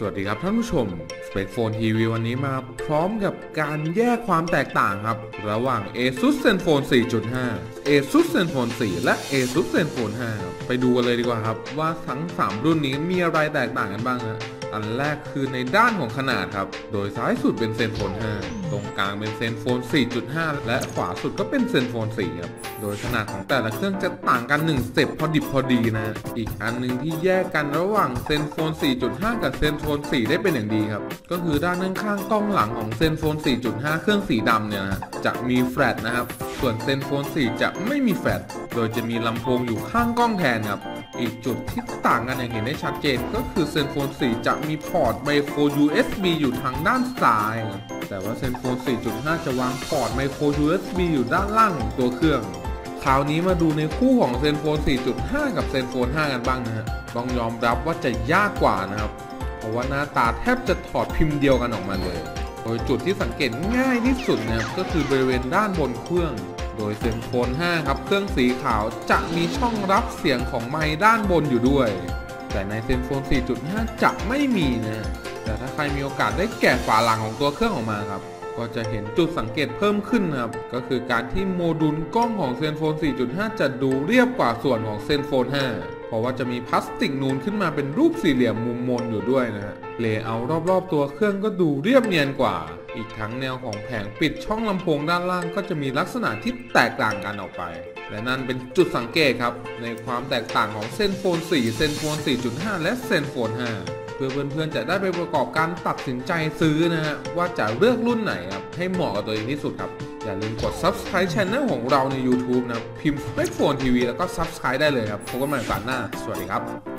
สวัสดีครับท่านผู้ชม s p e c p h o n e TV วันนี้มาพร้อมกับการแยกความแตกต่างครับ ระหว่าง ASUS ZenFone 4.5 ASUS ZenFone 4 และ ASUS ZenFone 5 ไปดูกันเลยดีกว่าครับ ว่าทั้ง 3 รุ่นนี้มีอะไรแตกต่างกันบ้างฮะอันแรกคือในด้านของขนาดครับ โดยซ้ายสุดเป็น ZenFone 5ตรงกลางเป็น ZenFone 4.5 และขวาสุดก็เป็น ZenFone 4ครับ โดยขนาดของแต่ละเครื่องจะต่างกัน1สเต็ปพอดิบพอดีนะ อีกอันหนึงที่แยกกันระหว่าง ZenFone 4.5 กับ ZenFone 4ได้เป็นอย่างดีครับ ก็คือด้านข้างกล้องหลังของ ZenFone 4.5 เครื่องสีดำเนี่ยนะจะมีแฟลชนะครับ ส่วน ZenFone 4จะไม่มีแฟลช โดยจะมีลำโพงอยู่ข้างกล้องแทนครับ อีกจุดที่ต่างกันอย่างเห็นได้ชัดเจนก็คือ ZenFone 4จะมีพอร์ตไมโคร USB อยู่ทางด้านซ้าย แต่ว่า ZenFone 4.5 จะวางพอร์ตไมโคร USB อยู่ด้านล่างของตัวเครื่องคราวนี้มาดูในคู่ของ ZenFone 4.5 กับ ZenFone 5กันบ้างนะฮะ ต้องยอมรับว่าจะยากกว่านะครับ เพราะว่าหน้าตาแทบจะถอดพิมพ์เดียวกันออกมาเลย โดยจุดที่สังเกตง่ายที่สุดนะครับก็คือบริเวณด้านบนเครื่อง โดย ZenFone 5ครับเครื่องสีขาวจะมีช่องรับเสียงของไมค์ด้านบนอยู่ด้วย แต่ใน ZenFone 4.5 จะไม่มีนะแต่ถ้าใครมีโอกาสได้แกะฝาหลังของตัวเครื่องออกมาครับ ก็จะเห็นจุดสังเกตเพิ่มขึ้นครับ ก็คือการที่โมดูลกล้องของ ZenFone 4.5 จะดูเรียบกว่าส่วนของ ZenFone 5เพราะว่าจะมีพลาสติกนูนขึ้นมาเป็นรูปสี่เหลี่ยมมุมมนอยู่ด้วยนะฮะเลเยอร์รอบๆตัวเครื่องก็ดูเรียบเนียนกว่า อีกทั้งแนวของแผงปิดช่องลำโพงด้านล่างก็จะมีลักษณะที่แตกต่างกันออกไป และนั่นเป็นจุดสังเกตครับ ในความแตกต่างของ ZenFone 4 ZenFone 4.5 และ ZenFone 5เพื่อเพื่อนๆจะได้ไปประกอบการตัดสินใจซื้อนะฮะว่าจะเลือกรุ่นไหนครับให้เหมาะกับตัวเองที่สุดครับอย่าลืมกด subscribe channel ของเราใน YouTube นะพิมพ์ s p e c p h o n e TV แล้วก็ subscribe ได้เลยครับพบกันใหม่ฝันหน้า สวัสดีครับ